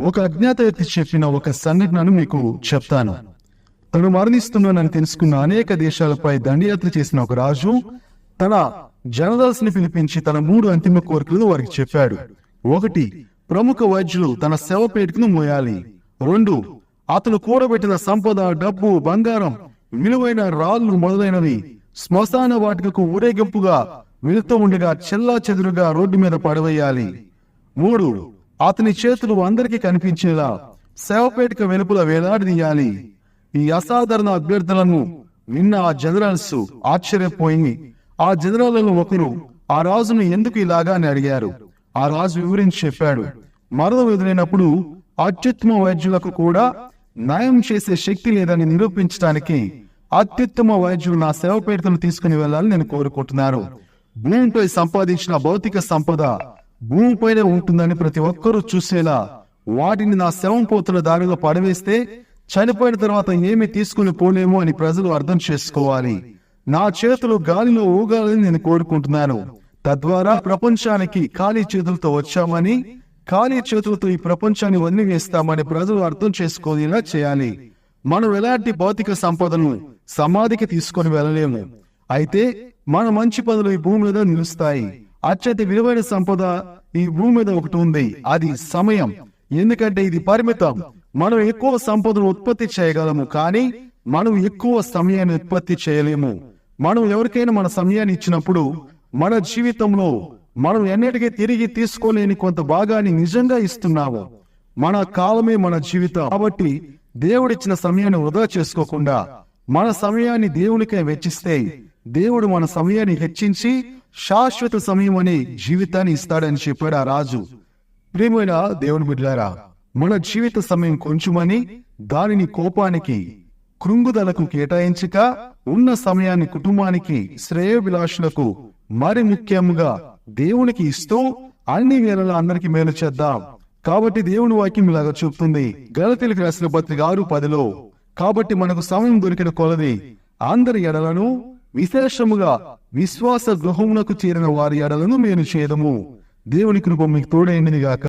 ఒక అజ్ఞాత వ్యక్తి చెప్పిన ఒక సంఘటనను మీకు చెప్తాను. తను మరణిస్తున్నానని తెలుసుకున్న అనేక దేశాలపై దండయాత్ర చేసిన ఒక రాజు తన జనరల్స్ని పిలిపించి తన మూడు అంతిమ కోరికలను వారికి చెప్పాడు. ఒకటి ప్రముఖ వైద్యులు తన శవపేటకును మోయాలి. రెండు అతను కూడబెట్టిన సంపద డబ్బు బంగారం విలువైన రాళ్ళు మొదలైనవి శ్మశాన వాటికకు ఊరేగింపుగా వెళుతూ ఉండగా చెల్లా చెదురుగా రోడ్డు మీద పడవేయాలి. మూడు అతని చేతులు అందరికీ కనిపించేలా సేవపేటక వెలుపుల వేలాడదీయాలి ఈ అసాధారణ అభ్యర్థులను విన్న ఆ జనరల్స్ ఆశ్చర్యపోయి ఆ జనరల్లో ఒకరు ఆ రాజును ఎందుకు ఇలాగా అని అడిగారు. ఆ రాజు వివరించి చెప్పాడు మరణం ఎదురైనప్పుడు అత్యుత్తమ వైద్యులకు కూడా న్యాయం చేసే శక్తి లేదని నిరూపించడానికి అత్యుత్తమ వైద్యులు నా శవపేటను తీసుకుని వెళ్ళాలని నేను కోరుకుంటున్నాను భూమిపై సంపాదించిన భౌతిక సంపద భూమిపైనే ఉంటుందని ప్రతి ఒక్కరూ చూసేలా వాటిని నా శవం పోతున్న దారిలో పడవేస్తే చనిపోయిన తర్వాత ఏమి తీసుకుని పోలేమో అని ప్రజలు అర్థం చేసుకోవాలి. నా చేతులు గాలిలో ఊగాలని నేను కోరుకుంటున్నాను. తద్వారా ప్రపంచానికి ఖాళీ చేతులతో వచ్చామని ఖాళీ చేతులతో ఈ ప్రపంచాన్ని వదిలివేస్తామని ప్రజలు అర్థం చేసుకోలేలా చేయాలి. మనం ఎలాంటి భౌతిక సంపదను సమాధికి తీసుకొని వెళ్ళలేము. అయితే మన మంచి పనులు ఈ భూమి మీద నిలుస్తాయి. అత్యంత విలువైన సంపద ఈ భూమి మీద ఒకటి ఉంది. అది సమయం. ఎందుకంటే ఇది పరిమితం. మనం ఎక్కువ సంపదను ఉత్పత్తి చేయగలము కానీ మనం ఎక్కువ సమయాన్ని ఉత్పత్తి చేయలేము. మనం ఎవరికైనా మన సమయాన్ని ఇచ్చినప్పుడు మన జీవితంలో మనం ఎన్నటికీ తిరిగి తీసుకోలేని కొంత భాగాన్ని నిజంగా ఇస్తున్నాము. మన కాలమే మన జీవితం. కాబట్టి దేవుడిచ్చిన సమయాన్ని వృధా చేసుకోకుండా మన సమయాన్ని దేవునికై వెచ్చిస్తే దేవుడు మన సమయాన్ని హెచ్చించి శాశ్వత సమయం అనే జీవితాన్ని ఇస్తాడని చెప్పాడు ఆ రాజు. ప్రేమైన దేవుని బిడ్డారా మన జీవిత సమయం కొంచెమని దానిని కోపానికి కృంగుదలకు కేటాయించక ఉన్న సమయాన్ని కుటుంబానికి శ్రేయోభిలాషులకు మరి ముఖ్యంగా దేవునికి ఇస్తూ అన్ని వేళలా అందరికి మేలు చేద్దాం. కాబట్టి దేవుని వాక్యం ఇలాగా చెప్తుంది. గలతీలకు రాసిన పత్రిక ఆరు పదిలో కాబట్టి మనకు సమయం దొరికిన కొలది అందరి ఎడలను విశేషముగా విశ్వాస గృహమునకు చేరిన వారి ఎడలను మేము చేయదము దేవుని కృప మీకు తోడైందిగాక